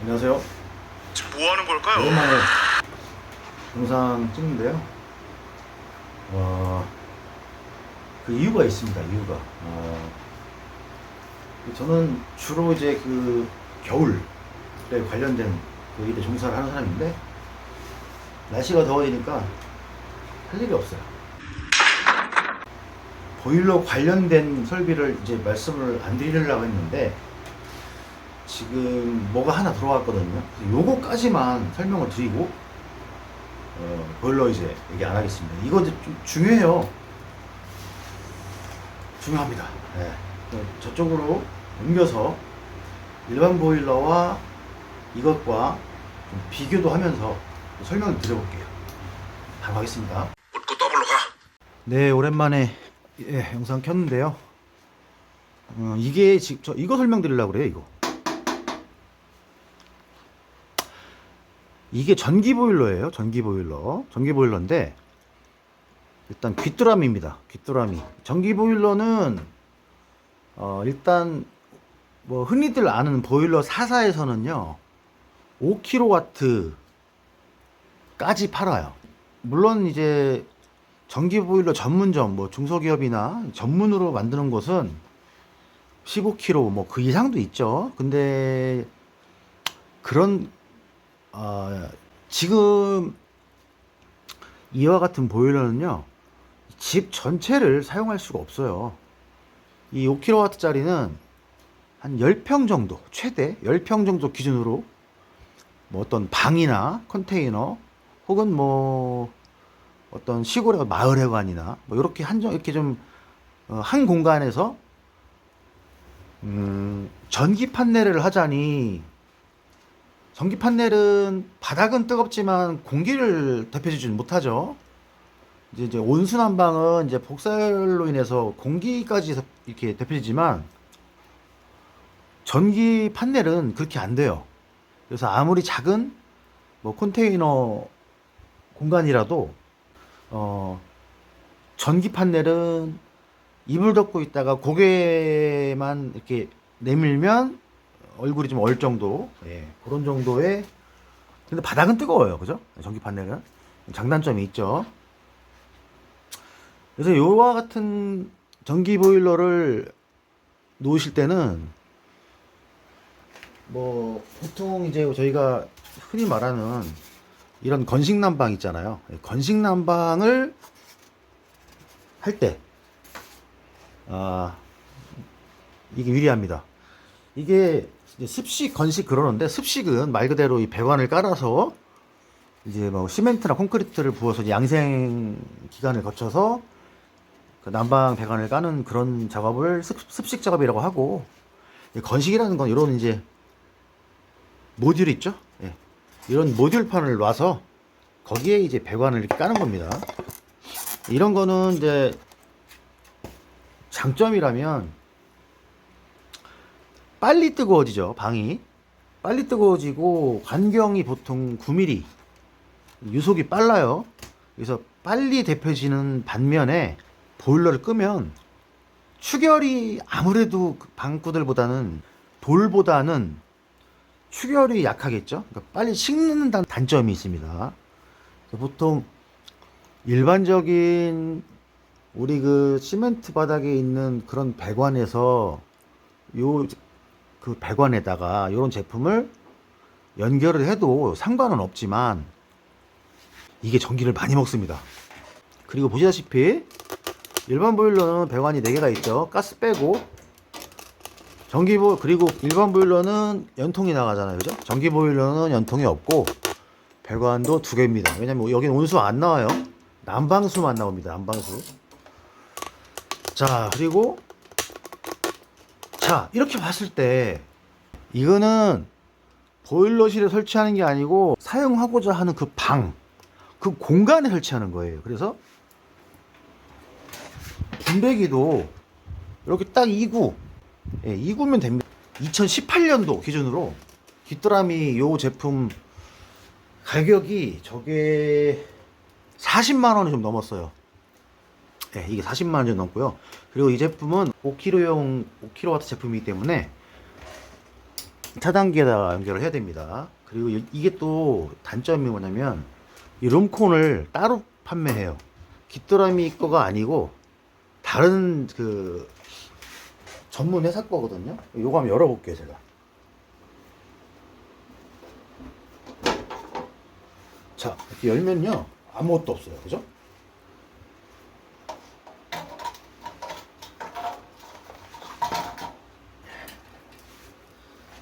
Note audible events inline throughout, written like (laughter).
안녕하세요. 지금 뭐 하는 걸까요? 오랜만에 영상 찍는데요. 와, 그 이유가 있습니다. 이유가. 어, 저는 주로 이제 그 겨울에 관련된 그 일에 종사를 하는 사람인데 날씨가 더워지니까 할 일이 없어요. 보일러 관련된 설비를 이제 말씀을 안 드리려고 했는데 지금 뭐가 하나 들어왔거든요. 요거까지만 설명을 드리고 어, 보일러 이제 얘기 안 하겠습니다. 이거 이제 좀 중요해요. 중요합니다. 네. 어, 저쪽으로 옮겨서 일반 보일러와 이것과 좀 비교도 하면서 설명을 드려볼게요. 바로 하겠습니다. 묻고 더블로 가. 네, 오랜만에 예, 영상 켰는데요. 어, 이게 지금 저 이거 설명드리려고 그래요, 이거. 이게 전기 보일러예요, 전기 보일러. 전기 보일러인데 일단 귀뚜라미입니다. 귀뚜라미. 전기 보일러는 어, 일단 뭐 흔히들 아는 보일러 사사에서는요. 5kW까지 팔아요. 물론 이제 전기 보일러 전문점 뭐 중소기업이나 전문으로 만드는 곳은 15kg 뭐그 이상도 있죠. 근데 그런 어, 지금 이와 같은 보일러는요. 집 전체를 사용할 수가 없어요. 이 5kW짜리는 한 10평 정도, 최대 10평 정도 기준으로 뭐 어떤 방이나 컨테이너 혹은 뭐 어떤 시골의 마을회관이나 뭐 이렇게 한정 이렇게 좀 한 공간에서 음, 전기 판넬을 하자니 전기 판넬은 바닥은 뜨겁지만 공기를 대표해주지 못하죠. 이제, 이제 온수 난방은 이제 복사열로 인해서 공기까지 이렇게 대표지만 전기 판넬은 그렇게 안 돼요. 그래서 아무리 작은 뭐 컨테이너 공간이라도 어 전기 판넬은 이불 덮고 있다가 고개만 이렇게 내밀면 얼굴이 좀 얼 정도. 예, 그런 정도의 근데 바닥은 뜨거워요. 그죠? 전기 판넬은. 장단점이 있죠. 그래서 요와 같은 전기 보일러를 놓으실 때는 뭐 보통 이제 저희가 흔히 말하는 이런 건식 난방 있잖아요. 건식 난방을 할 때, 아, 이게 유리합니다. 이게 습식, 건식 그러는데 습식은 말 그대로 이 배관을 깔아서 이제 뭐 시멘트나 콘크리트를 부어서 양생 기간을 거쳐서 그 난방 배관을 까는 그런 작업을 습, 습식 작업이라고 하고 이 건식이라는 건 이런 이제 모듈 있죠? 예. 이런 모듈판을 놔서 거기에 이제 배관을 이렇게 까는 겁니다. 이런 거는 이제 장점이라면 빨리 뜨거워지죠, 방이. 빨리 뜨거워지고 간경이 보통 9mm. 유속이 빨라요. 그래서 빨리 데펴지는 반면에 보일러를 끄면 추결이 아무래도 그 방구들보다는 돌보다는 추결이 약하겠죠. 그러니까 빨리 식는다는 단점이 있습니다. 보통 일반적인 우리 그 시멘트 바닥에 있는 그런 배관에서 요 그 배관에다가 이런 제품을 연결을 해도 상관은 없지만 이게 전기를 많이 먹습니다. 그리고 보시다시피 일반 보일러는 배관이 4개가 있죠. 가스 빼고 전기 보 그리고 일반 보일러는 연통이 나가잖아요. 그죠? 전기 보일러는 연통이 없고 배관도 두 개입니다. 왜냐면 여기는 온수 안 나와요. 난방수만 나옵니다. 난방수. 자, 그리고 자, 이렇게 봤을 때 이거는 보일러실에 설치하는 게 아니고 사용하고자 하는 그 방, 그 공간에 설치하는 거예요. 그래서 분배기도 이렇게 딱 2구, 예, 2구면 됩니다. 2018년도 기준으로 귀뚜라미 요 제품 가격이 저게 40만 원이 좀 넘었어요. 네, 이게 40만 원 좀 넘고요. 그리고 이 제품은 5kg용 5kW 제품이기 때문에 차단기에다가 연결을 해야 됩니다. 그리고 이- 이게 또 단점이 뭐냐면 이 룸콘을 따로 판매해요. 깃드라미 거가 아니고 다른 그 전문 회사 거거든요. 요거 한번 열어볼게요, 제가. 자, 이렇게 열면요. 아무것도 없어요. 그죠?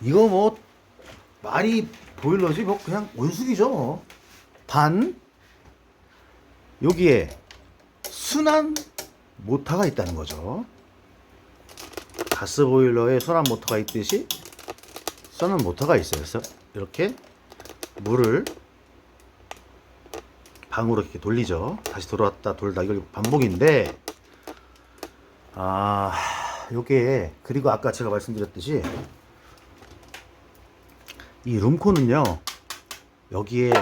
이거 뭐 말이 보일러지 뭐 그냥 온수기죠. 뭐. 단 여기에 순환 모터가 있다는 거죠. 가스 보일러에 순환 모터가 있듯이 순환 모터가 있어요. 그래서 이렇게 물을 방으로 이렇게 돌리죠. 다시 돌아왔다 돌다 이걸 반복인데 아 요게 그리고 아까 제가 말씀드렸듯이 이 룸코는요 여기에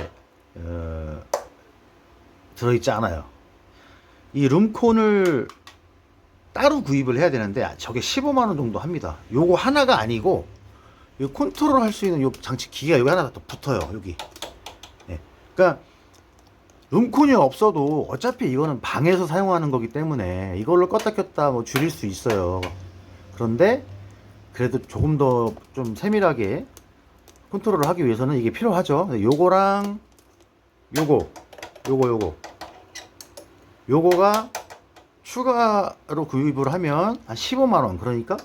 어, 들어있지 않아요. 이 룸콘을 따로 구입을 해야 되는데 아, 저게 15만 원 정도 합니다. 요거 하나가 아니고 이 컨트롤 할 수 있는 요 장치 기계가 여기 하나 더 붙어요. 여기. 예. 그러니까 룸콘이 없어도 어차피 이거는 방에서 사용하는 거기 때문에 이걸로 껐다 켰다 뭐 줄일 수 있어요. 그런데 그래도 조금 더 좀 세밀하게 컨트롤을 하기 위해서는 이게 필요하죠. 요거랑 요거, 요거, 요거, 요거가 추가로 구입을 하면 한 15만 원, 그러니까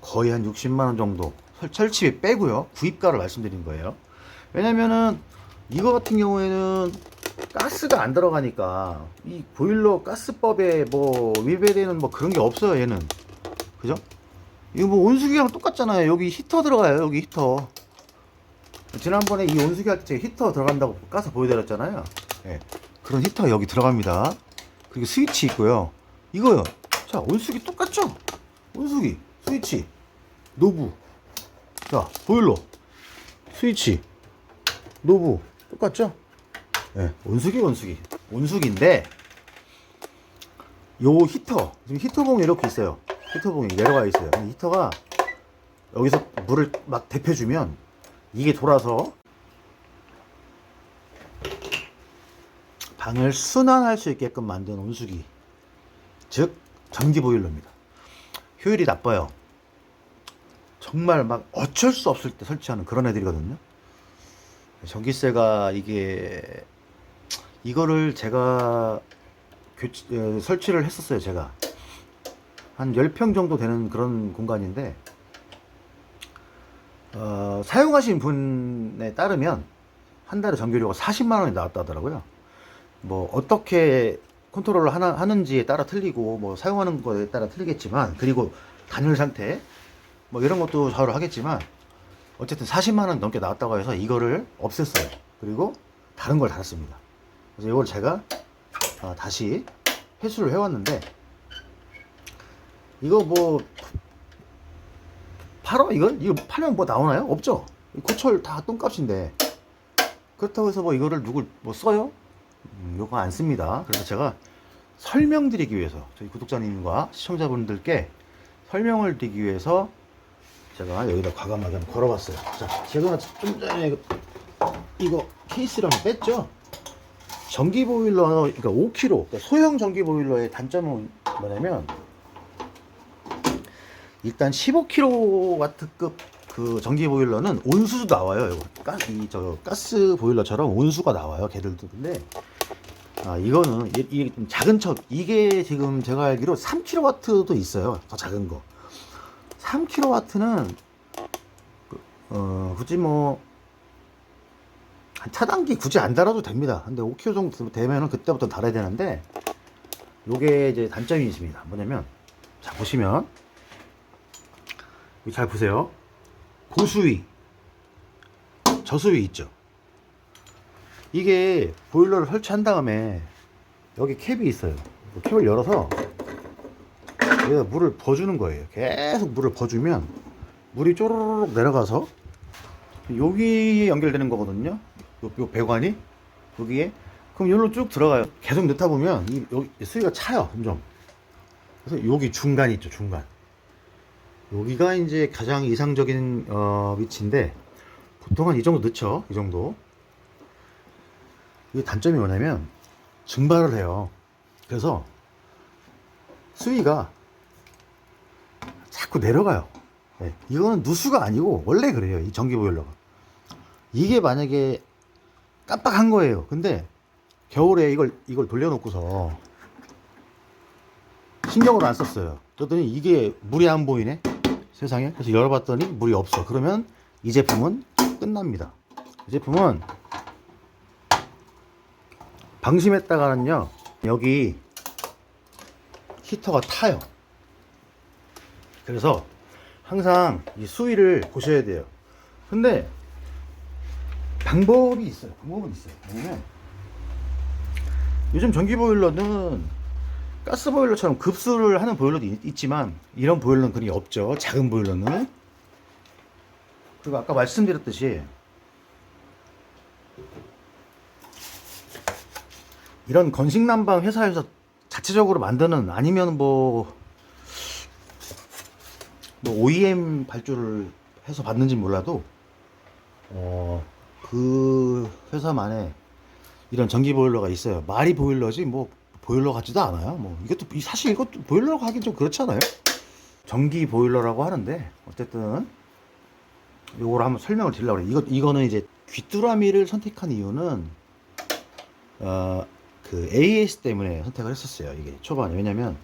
거의 한 60만 원 정도 설- 설치비 빼고요. 구입가를 말씀드린 거예요. 왜냐면은 이거 같은 경우에는 가스가 안 들어가니까 이 보일러 가스법에 뭐 위배되는 뭐 그런 게 없어요. 얘는 그죠? 이거 뭐 온수기랑 똑같잖아요. 여기 히터 들어가요. 여기 히터. 지난번에 이 온수기 할 때 히터 들어간다고 까서 보여드렸잖아요. 예. 그런 히터가 여기 들어갑니다. 그리고 스위치 있고요. 이거요. 자, 온수기 똑같죠? 온수기, 스위치, 노브. 자, 보일러, 스위치, 노브. 똑같죠? 예, 온수기, 온수기. 온수기인데, 요 히터, 지금 히터봉이 이렇게 있어요. 히터봉이 내려가 있어요. 이 히터가 여기서 물을 막 데펴주면 이게 돌아서 방을 순환할 수 있게끔 만든 온수기 즉 전기 보일러입니다. 효율이 나빠요. 정말 막 어쩔 수 없을 때 설치하는 그런 애들이거든요. 전기세가 이게 이거를 제가 교체, 에, 설치를 했었어요 제가. 한 10평 정도 되는 그런 공간인데 어, 사용하신 분에 따르면 한 달에 전기료가 40만 원이 나왔다 하더라고요. 뭐 어떻게 컨트롤을 하나, 하는지에 따라 틀리고 뭐 사용하는 거에 따라 틀리겠지만 그리고 단열 상태 뭐 이런 것도 좌우를 하겠지만 어쨌든 40만 원 넘게 나왔다고 해서 이거를 없앴어요. 그리고 다른 걸 달았습니다. 그래서 이걸 제가 아, 다시 회수를 해왔는데 이거 뭐 팔어 이걸? 이거 팔면 뭐 나오나요? 없죠. 고철 다 똥값인데 그렇다고 해서 뭐 이거를 누굴 뭐 써요? 음, 요거 안 씁니다. 그래서 제가 설명드리기 위해서 저희 구독자님과 시청자분들께 설명을 드리기 위해서 제가 여기다 과감하게 한번 걸어봤어요. 자, 제가 좀 전에 이거, 이거 케이스를 한번 뺐죠. 전기 보일러 그러니까 5kg 그러니까 소형 전기 보일러의 단점은 뭐냐면 일단 15kW급 그 전기 보일러는 온수도 나와요. 이저 가스 보일러처럼 온수가 나와요. 걔들도 근데 아 이거는 이, 좀 작은 척 이게 지금 제가 알기로 3kW도 있어요. 더 작은 거. 3kW는 어 굳이 뭐한 차단기 굳이 안 달아도 됩니다. 근데 5kg 정도 되면은 그때부터 달아야 되는데 요게 이제 단점이 있습니다. 뭐냐면 자 보시면 잘 보세요. 고수위, 저수위 있죠. 이게 보일러를 설치한 다음에 여기 캡이 있어요. 이 캡을 열어서 여기다 물을 버주는 거예요. 계속 물을 버주면 물이 쪼르륵 내려가서 여기에 연결되는 거거든요. 요, 요 배관이 여기에 그럼 여기로 쭉 들어가요. 계속 넣다 보면 이 여기 수위가 차요 점점. 그래서 여기 중간 있죠 중간. 여기가 이제 가장 이상적인 어, 위치인데 보통 한 이 정도 넣죠. 이 정도. 이게 단점이 뭐냐면 증발을 해요. 그래서 수위가 자꾸 내려가요. 예, 이거는 누수가 아니고 원래 그래요. 이 전기 보일러가. 이게 만약에 깜빡한 거예요. 근데 겨울에 이걸 이걸 돌려놓고서 신경을 안 썼어요. 그랬더니 이게 물이 안 보이네. 세상에. 그래서 열어봤더니 물이 없어. 그러면 이 제품은 끝납니다. 이 제품은 방심했다가는요 여기 히터가 타요. 그래서 항상 이 수위를 보셔야 돼요. 근데 방법이 있어요. 방법은 있어요. 뭐냐면 요즘 전기 보일러는 가스 보일러처럼 급수를 하는 보일러도 있, 있지만 이런 보일러는 그게 없죠. 작은 보일러는. 그리고 아까 말씀드렸듯이 이런 건식 난방 회사에서 자체적으로 만드는 아니면 뭐, 뭐 OEM 발주를 해서 받는지 몰라도 어, 그 회사만의 이런 전기 보일러가 있어요. 말이 보일러지 뭐 보일러 같지도 않아요. 뭐 이것도 이- 사실 이것도 보일러라고 하긴 좀 그렇잖아요. 전기 보일러라고 하는데 어쨌든 요거를 한번 설명을 드리려고 그래요. 이거 이거는 이제 귀뚜라미를 선택한 이유는 어, 그 AS 때문에 선택을 했었어요. 이게 초반에 왜냐면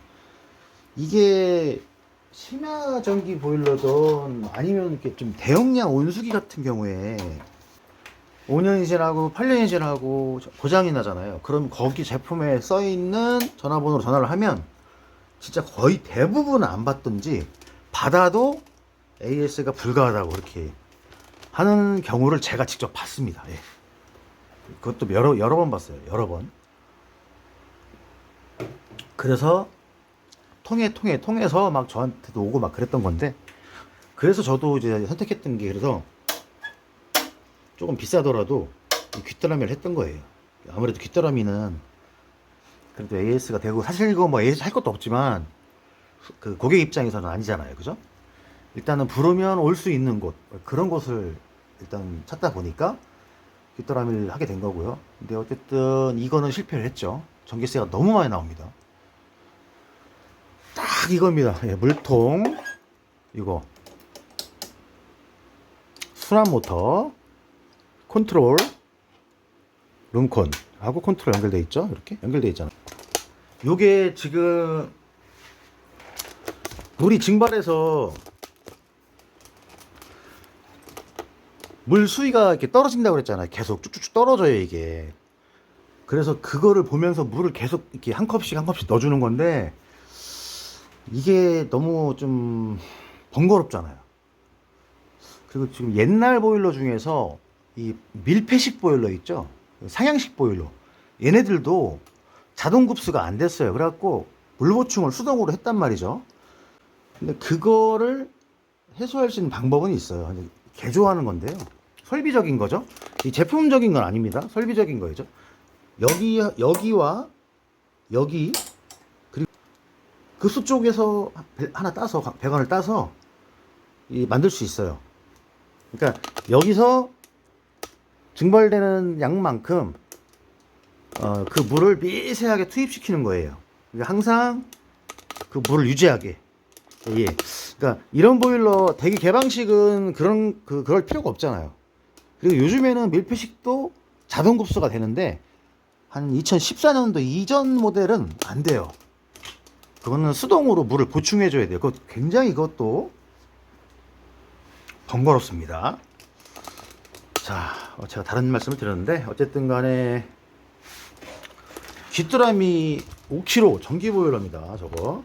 이게 심야 전기 보일러든 아니면 이렇게 좀 대용량 온수기 같은 경우에 5년이 지나고 8년이 지나고 고장이 나잖아요. 그럼 거기 제품에 써 있는 전화번호로 전화를 하면 진짜 거의 대부분 안 받든지 받아도 AS가 불가하다고 그렇게 하는 경우를 제가 직접 봤습니다. 예. 그것도 여러 여러 번 봤어요. 여러 번. 그래서 통해 통해 통해서 막 저한테도 오고 막 그랬던 건데 그래서 저도 이제 선택했던 게 그래서 조금 비싸더라도 이 귀뚜라미를 했던 거예요. 아무래도 귀뚜라미는 그래도 AS가 되고 사실 이거 뭐 AS 할 것도 없지만 그 고객 입장에서는 아니잖아요. 그죠? 일단은 부르면 올 수 있는 곳 그런 곳을 일단 찾다 보니까 귀뚜라미를 하게 된 거고요. 근데 어쨌든 이거는 실패를 했죠. 전기세가 너무 많이 나옵니다. 딱 이겁니다. 예, 물통 이거 순환 모터 컨트롤 룸콘. 하고 컨트롤 연결돼 있죠? 이렇게 연결돼 있잖아. 요게 지금 물이 증발해서 물 수위가 이렇게 떨어진다고 그랬잖아요 계속 쭉쭉쭉 떨어져요 이게. 그래서 그거를 보면서 물을 계속 이렇게 한 컵씩 한 컵씩 넣어주는 건데 이게 너무 좀 번거롭잖아요. 그리고 지금 옛날 보일러 중에서 이 밀폐식 보일러 있죠? 상향식 보일러. 얘네들도 자동 급수가 안 됐어요. 그래갖고 물 보충을 수동으로 했단 말이죠. 근데 그거를 해소할 수 있는 방법은 있어요. 개조하는 건데요. 설비적인 거죠. 이 제품적인 건 아닙니다. 설비적인 거죠. 여기 여기와 여기 그리고 급수 쪽에서 배- 하나 따서 배관을 따서 이 만들 수 있어요. 그러니까 여기서 증발되는 양만큼 어, 그 물을 미세하게 투입시키는 거예요. 그러니까 항상 그 물을 유지하게. 예. 그러니까 이런 보일러 대기 개방식은 그런 그 그럴 필요가 없잖아요. 그리고 요즘에는 밀폐식도 자동 급수가 되는데 한 2014년도 이전 모델은 안 돼요. 그거는 수동으로 물을 보충해 줘야 돼요. 그거 굉장히 이것도 번거롭습니다. 자, 어, 제가 다른 말씀을 드렸는데 어쨌든 간에 귀뚜라미 5kg 전기 보일러입니다. 저거.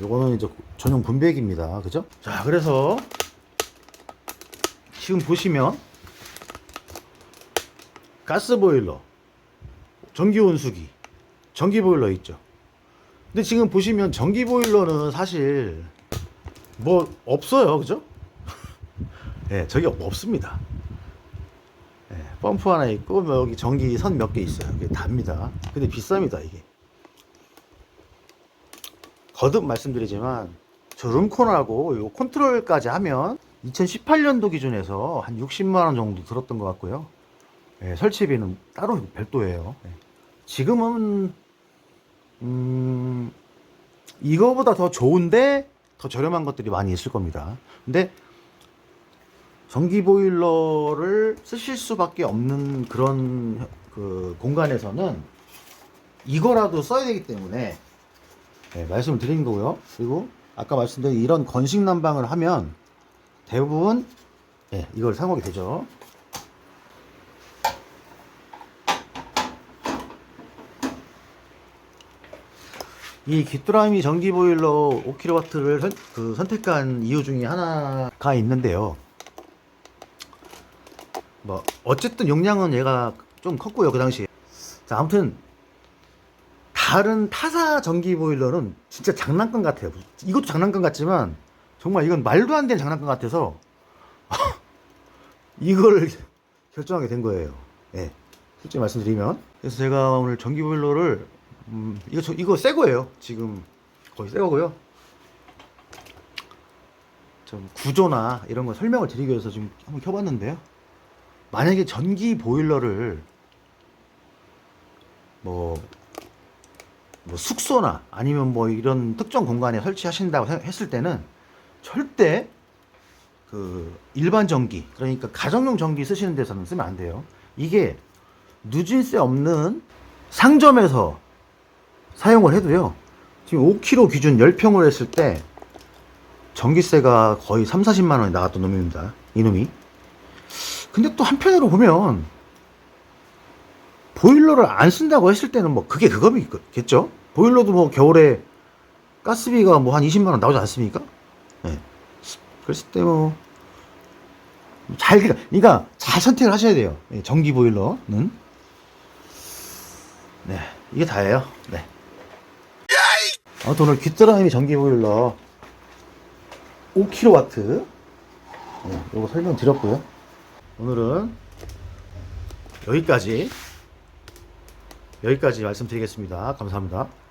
요거는 이제 전용 분배기입니다. 그죠? 자, 그래서 지금 보시면 가스 보일러, 전기 온수기, 전기 보일러 있죠. 근데 지금 보시면 전기 보일러는 사실 뭐 없어요. 그죠? (laughs) 예, 저기 없습니다. 예, 펌프 하나 있고 뭐 여기 전기 선 몇 개 있어요. 그게 답니다. 근데 비쌉니다 이게. 거듭 말씀드리지만 저 룸콘하고 요 컨트롤까지 하면 2018년도 기준에서 한 60만 원 정도 들었던 것 같고요. 예, 설치비는 따로 별도예요. 예. 지금은 음, 이거보다 더 좋은데 더 저렴한 것들이 많이 있을 겁니다. 근데 전기 보일러를 쓰실 수밖에 없는 그런 그 공간에서는 이거라도 써야 되기 때문에 네, 말씀을 드린 거고요. 그리고 아까 말씀드린 이런 건식 난방을 하면 대부분 예, 이걸 사용하게 되죠. 이 귀뚜라미 전기 보일러 5kW를 선, 그 선택한 이유 중에 하나가 있는데요. 뭐 어쨌든 용량은 얘가 좀 컸고요 그 당시에. 자 아무튼 다른 타사 전기 보일러는 진짜 장난감 같아요. 이것도 장난감 같지만 정말 이건 말도 안 되는 장난감 같아서 (laughs) 이걸 결정하게 된 거예요. 예. 솔직히 말씀드리면 그래서 제가 오늘 전기 보일러를 음, 이거 저, 이거 새 거예요. 지금 거의 새 거고요. 좀 구조나 이런 거 설명을 드리기 위해서 지금 한번 켜봤는데요. 만약에 전기 보일러를 뭐, 뭐 숙소나 아니면 뭐 이런 특정 공간에 설치하신다고 했을 때는 절대 그 일반 전기 그러니까 가정용 전기 쓰시는 데서는 쓰면 안 돼요. 이게 누진세 없는 상점에서 사용을 해도요. 지금 5kg 기준 10평을 했을 때 전기세가 거의 3, 40만 원이 나왔던 놈입니다. 이놈이. 근데 또 한편으로 보면 보일러를 안 쓴다고 했을 때는 뭐 그게 그거겠죠? 보일러도 뭐 겨울에 가스비가 뭐 한 20만 원 나오지 않습니까? 네. 그랬을 때 뭐 잘, 그러니까 잘 선택을 하셔야 돼요. 예, 전기 보일러는. 네, 이게 다예요. 네. 아무튼 오늘 귀뚜라미 전기 보일러 5kW 네, 요거 설명 드렸고요. 오늘은 여기까지 여기까지 말씀드리겠습니다. 감사합니다.